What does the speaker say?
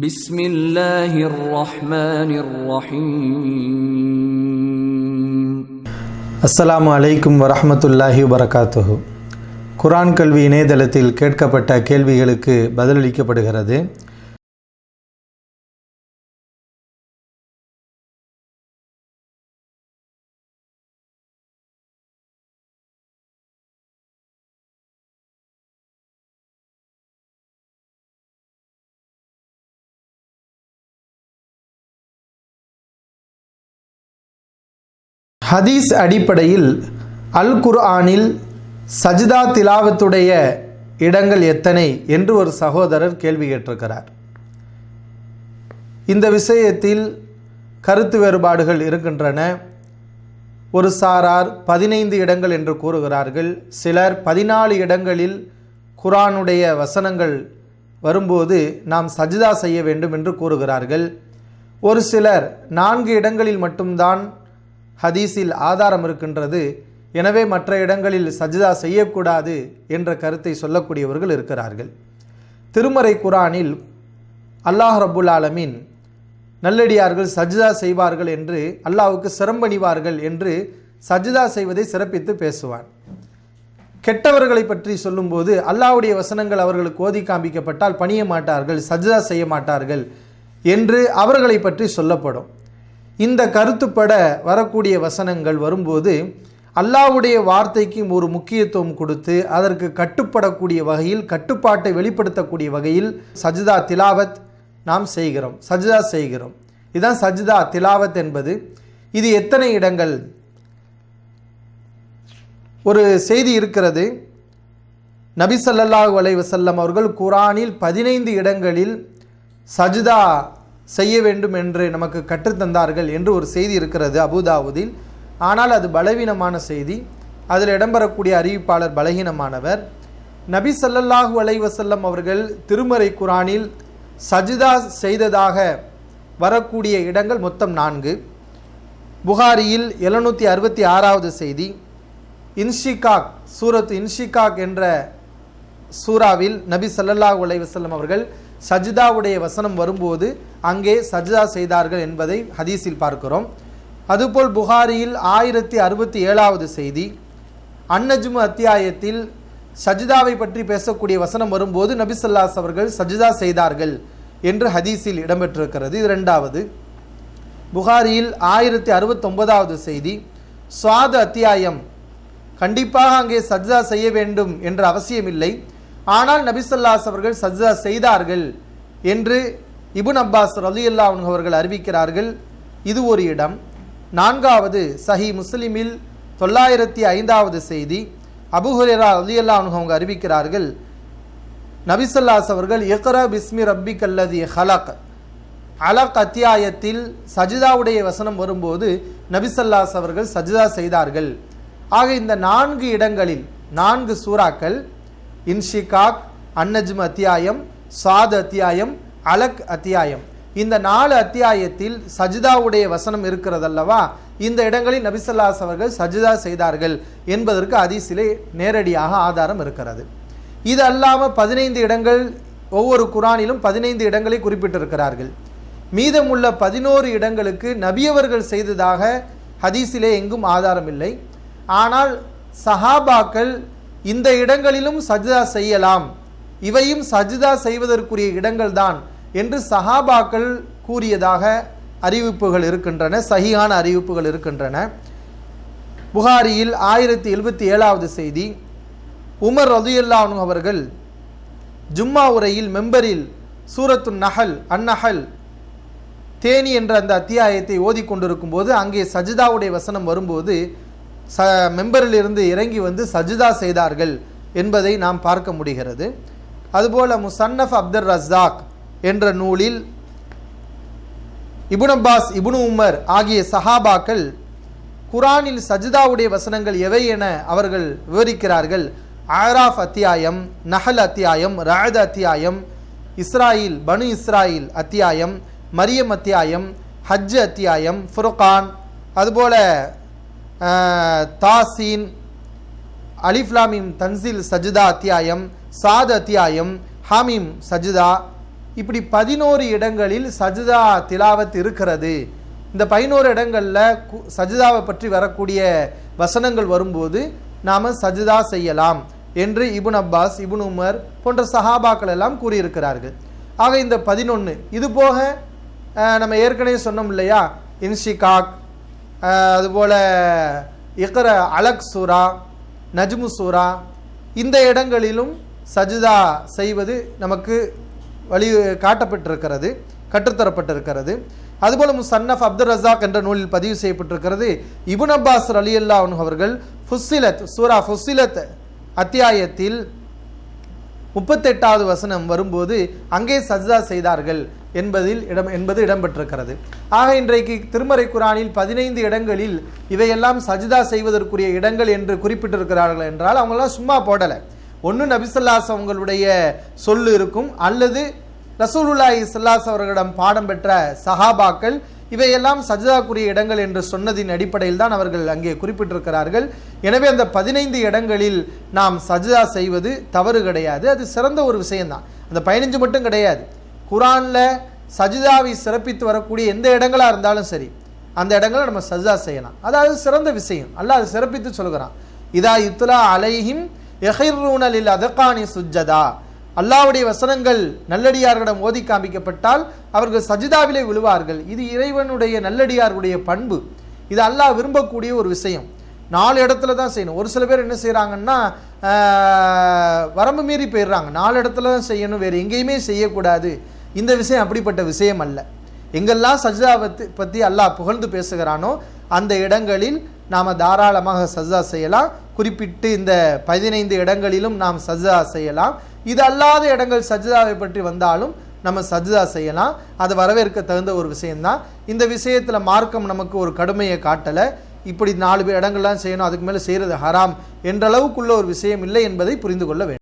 بسم الله الرحمن الرحيم அஸ்ஸலாமு அலைக்கும் வரஹ்மத்துல்லாஹி வரகாத்துஹு குர்ஆன் கல்வி இணையதளத்தில் கேட்கப்பட்ட கேள்விகளுக்கு பதிலளிக்கப்படுகிறது ஹதீஸ் அடிப்படையில் அல் குர்ஆனில் சஜிதா திலாவத்துடைய இடங்கள் எத்தனை என்று ஒரு சகோதரர் கேள்வி கேட்டிருக்கிறார். இந்த விஷயத்தில் கருத்து வேறுபாடுகள் இருக்கின்றன. ஒரு சாரார் பதினைந்து இடங்கள் என்று கூறுகிறார்கள். சிலர் பதினாலு இடங்களில் குர்ஆனுடைய வசனங்கள் வரும்போது நாம் சஜிதா செய்ய வேண்டும் என்று கூறுகிறார்கள். ஒரு சிலர் நான்கு இடங்களில் மட்டும்தான் ஹதீஸில் ஆதாரம் இருக்கின்றது. எனவே மற்ற இடங்களில் சஜிதா செய்யக்கூடாது என்ற கருத்தை சொல்லக்கூடியவர்கள் இருக்கிறார்கள். திருமறை குரானில் அல்லாஹ் ரபுல் ஆலமின் நல்லடியார்கள் சஜிதா செய்வார்கள் என்று அல்லாஹ்வுக்கு சிரம்பணிவார்கள் என்று சஜிதா செய்வதை சிறப்பித்து பேசுவான். கெட்டவர்களை பற்றி சொல்லும்போது அல்லாவுடைய வசனங்கள் அவர்களுக்கு ஓதி காண்பிக்கப்பட்டால் பணிய மாட்டார்கள் சஜிதா செய்ய மாட்டார்கள் என்று அவர்களை பற்றி சொல்லப்படும். இந்த கருத்துப்பட வரக்கூடிய வசனங்கள் வரும்போது அல்லாஹ்வுடைய வார்த்தைக்கும் ஒரு முக்கியத்துவம் கொடுத்து அதற்கு கட்டுப்படக்கூடிய வகையில் கட்டுப்பாட்டை வெளிப்படுத்தக்கூடிய வகையில் சஜிதா திலாவத் நாம் செய்கிறோம். சஜிதா செய்கிறோம். இதுதான் சஜிதா திலாவத் என்பது. இது எத்தனை இடங்கள்? ஒரு செய்தி இருக்கிறது. நபி ஸல்லல்லாஹு அலைவசல்லம் அவர்கள் குரானில் பதினைந்து இடங்களில் சஜிதா செய்ய வேண்டும் என்று நமக்கு கற்றுத்தந்தார்கள் என்று ஒரு செய்தி இருக்கிறது அபுதாவுதில் ஆனால் அது பலவீனமான செய்தி. அதில் இடம்பெறக்கூடிய அறிவிப்பாளர் பலகீனமானவர். நபி சல்லல்லாஹு அலைவசல்லம் அவர்கள் திருமறை குரானில் சஜிதா செய்ததாக வரக்கூடிய இடங்கள் மொத்தம் நான்கு. புகாரியில் எழுநூற்றி அறுபத்தி ஆறாவது செய்தி. இன்ஷிகாக் சூரத் இன்ஷிகாக் என்ற சூறாவில் நபி சல்லல்லாஹு அலைவசல்லம் அவர்கள் சஜிதாவுடைய வசனம் வரும்போது அங்கே சஜிதா செய்தார்கள் என்பதை ஹதீஸில் பார்க்கிறோம். அதுபோல் புகாரியில் ஆயிரத்தி அறுபத்தி ஏழாவது செய்தி அன்னஜ்மு அத்தியாயத்தில் சஜிதாவை பற்றி பேசக்கூடிய வசனம் வரும்போது நபிசல்லாஸ் அவர்கள் சஜிதா செய்தார்கள் என்று ஹதீஸில் இடம்பெற்றிருக்கிறது. இது ரெண்டாவது புகாரியில் ஆயிரத்தி அறுபத்தொன்பதாவது செய்தி சுவாத அத்தியாயம் கண்டிப்பாக அங்கே சஜ்ஜா செய்ய வேண்டும் என்ற அவசியமில்லை. ஆனால் நபிசல்லாஸ் அவர்கள் சஜ்ஜா செய்தார்கள் என்று இபுன் அப்பாஸ் ரலியல்லா அவர்கள் அறிவிக்கிறார்கள். இது ஒரு இடம். நான்காவது சஹி முஸ்லிமில் தொள்ளாயிரத்தி ஐந்தாவது செய்தி. அபுஹுரேரா ரலியல்லா அவங்க அறிவிக்கிறார்கள் நபிசல்லாஸ் அவர்கள் இக்ரா பிஸ்மி ரப்பி கல்லதி ஹலக். அலக் அத்தியாயத்தில் சஜிதாவுடைய வசனம் வரும்போது நபிசல்லாஸ் அவர்கள் சஜிதா செய்தார்கள். ஆக இந்த நான்கு இடங்களில் நான்கு சூறாக்கள் இன்ஷிகாக் அன்னஜ்ம் அத்தியாயம் சாத் அத்தியாயம் அலக் அத்தியாயம். இந்த நாலு அத்தியாயத்தில் சஜிதாவுடைய வசனம் இருக்கிறதல்லவா? இந்த இடங்களில் நபிசல்லாஸ் அவர்கள் சஜிதா செய்தார்கள் என்பதற்கு அதிசிலே நேரடியாக ஆதாரம் இருக்கிறது. இது அல்லாமல் பதினைந்து இடங்கள் ஒவ்வொரு குரானிலும் பதினைந்து இடங்களை குறிப்பிட்டிருக்கிறார்கள். மீதமுள்ள பதினோரு இடங்களுக்கு நபியவர்கள் செய்ததாக ஹதீஸிலே எங்கும் ஆதாரம் இல்லை. ஆனால் சஹாபாக்கள் இந்த இடங்களிலும் சஜிதா செய்யலாம். இவையும் சஜிதா செய்வதற்குரிய இடங்கள் தான் என்று சஹாபாக்கள் கூறியதாக அறிவிப்புகள் இருக்கின்றன சகியான அறிவிப்புகள் இருக்கின்றன. புகாரியில் ஆயிரத்தி எழுபத்தி ஏழாவது செய்தி உமர் ரதுயல்லானு அவர்கள் ஜும்மா உரையில் மெம்பரில் சூரத்து நகல் அந்நஹல் தேனி என்ற அந்த அத்தியாயத்தை ஓதிக்கொண்டிருக்கும் போது அங்கே சஜிதாவுடைய வசனம் வரும்போது ச மெம்பரிலிருந்து இறங்கி வந்து சஜிதா செய்தார்கள் என்பதை நாம் பார்க்க முடிகிறது. அதுபோல முசன்னஃப் அப்துல் ரஸ்தாக் என்ற நூலில் இபுன் அப்பாஸ் இபுனு உமர் ஆகிய சஹாபாக்கள் குரானில் சஜிதாவுடைய வசனங்கள் எவை என அவர்கள் விவரிக்கிறார்கள். ஆராஃப் அத்தியாயம் நஹல் அத்தியாயம் ராயத் அத்தியாயம் இஸ்ராயில் பனு இஸ்ராயில் அத்தியாயம் மரியம் அத்தியாயம் ஹஜ் அத்தியாயம் ஃபுர்கான் அதுபோல தாசீன் அலிஃப்லாமிம் தன்சில் சஜிதா அத்தியாயம் சாத் அத்தியாயம் ஹாமிம் சஜிதா. இப்படி பதினோரு இடங்களில் சஜிதா திலாவத் இருக்கிறது. இந்த பதினோரு இடங்களில் கு- சஜிதாவை பற்றி வரக்கூடிய வசனங்கள் வரும்போது நாம் சஜிதா செய்யலாம் என்று இபுன் அப்பாஸ் இபுன் உமர் போன்ற சஹாபாக்கள் எல்லாம் கூறியிருக்கிறார்கள். ஆக இந்த பதினொன்று இது போக நம்ம ஏற்கனவே சொன்னோம் இல்லையா? இன்ஷிகாக் அதுபோல் இக்கர அலக் சூரா நஜ்மு சூரா இந்த இடங்களிலும் சஜிதா செய்வது நமக்கு வழி காட்டப்பட்டிருக்கிறது கற்றுத்தரப்பட்டிருக்கிறது. அதுபோல முசன்னஃப் அப்துல் ரசாக் என்ற நூலில் பதிவு செய்யப்பட்டிருக்கிறது. இபுன் அப்பாஸ் அலி அல்லா அவர்கள் ஃபுஸ்ஸிலத் சூரா ஃபுஸ்ஸிலத் அத்தியாயத்தில் முப்பத்தெட்டாவது வசனம் வரும்போது அங்கே சஜ்தா செய்தார்கள். என்பதில் இடம் என்பது இடம்பெற்றிருக்கிறது. ஆக இன்றைக்கு திருமறை குரானில் பதினைந்து இடங்களில் இவையெல்லாம் சஜிதா செய்வதற்குரிய இடங்கள் என்று குறிப்பிட்டிருக்கிறார்கள் என்றால் அவங்களாம் சும்மா போடலை. ஒன்று நபிசல்லாஸ் அவங்களுடைய சொல்லு இருக்கும். அல்லது ரசூலுல்லாஹி சல்லாஸ் அவர்களிடம் பாடம் பெற்ற சஹாபாக்கள் இவையெல்லாம் சஜிதாக்குரிய இடங்கள் என்று சொன்னதின் அடிப்படையில் தான் அவர்கள் அங்கே குறிப்பிட்டிருக்கிறார்கள். எனவே அந்த பதினைந்து இடங்களில் நாம் சஜிதா செய்வது தவறு கிடையாது. அது சிறந்த ஒரு விஷயம்தான். அந்த பதினஞ்சு மட்டும் கிடையாது. குரானில் சஜிதாவை சிறப்பித்து வரக்கூடிய எந்த இடங்களாக இருந்தாலும் சரி அந்த இடங்களை நம்ம சஜிதா செய்யலாம். அதாவது சிறந்த விஷயம். அல்லாஹ் அது சிறப்பித்து சொல்கிறான் இதா யுத்துலா அலைஹிம் எஹிர்ரூனலில் அதகானி சுஜ்ஜதா. அல்லாவுடைய வசனங்கள் நல்லடியார்களிடம் ஓதி காமிக்கப்பட்டால் அவர்கள் சஜிதாவிலே விழுவார்கள். இது இறைவனுடைய நல்லடியார்களுடைய பண்பு. இது அல்லாஹ் விரும்பக்கூடிய ஒரு விஷயம். நாலு இடத்துல தான் செய்யணும். ஒரு சில பேர் என்ன செய்கிறாங்கன்னா வரம்பு மீறி போயிடுறாங்க. நாலு இடத்துல தான் செய்யணும். வேறு எங்கேயுமே செய்யக்கூடாது. இந்த விஷயம் அப்படிப்பட்ட விஷயம் அல்ல. எங்கெல்லாம் சஜ்தா பற்றி அல்லாஹ் புகழ்ந்து பேசுகிறானோ அந்த இடங்களில் நாம் தாராளமாக சஜ்தா செய்யலாம். குறிப்பிட்டு இந்த பதினைந்து இடங்களிலும் நாம் சஜ்தா செய்யலாம். இது அல்லாத இடங்கள் சஜ்தாவை பற்றி வந்தாலும் நம்ம சஜ்தா செய்யலாம். அது வரவேற்க தகுந்த ஒரு விஷயம்தான். இந்த விஷயத்தில் மார்க்கம் நமக்கு ஒரு கடுமையை காட்டலை. இப்படி நாலு பேர் இடங்கள்லாம் செய்யணும் அதுக்கு மேலே செய்கிறது ஹராம். என்றளவுக்குள்ள ஒரு விஷயம் இல்லை என்பதை புரிந்து கொள்ள வேண்டும்.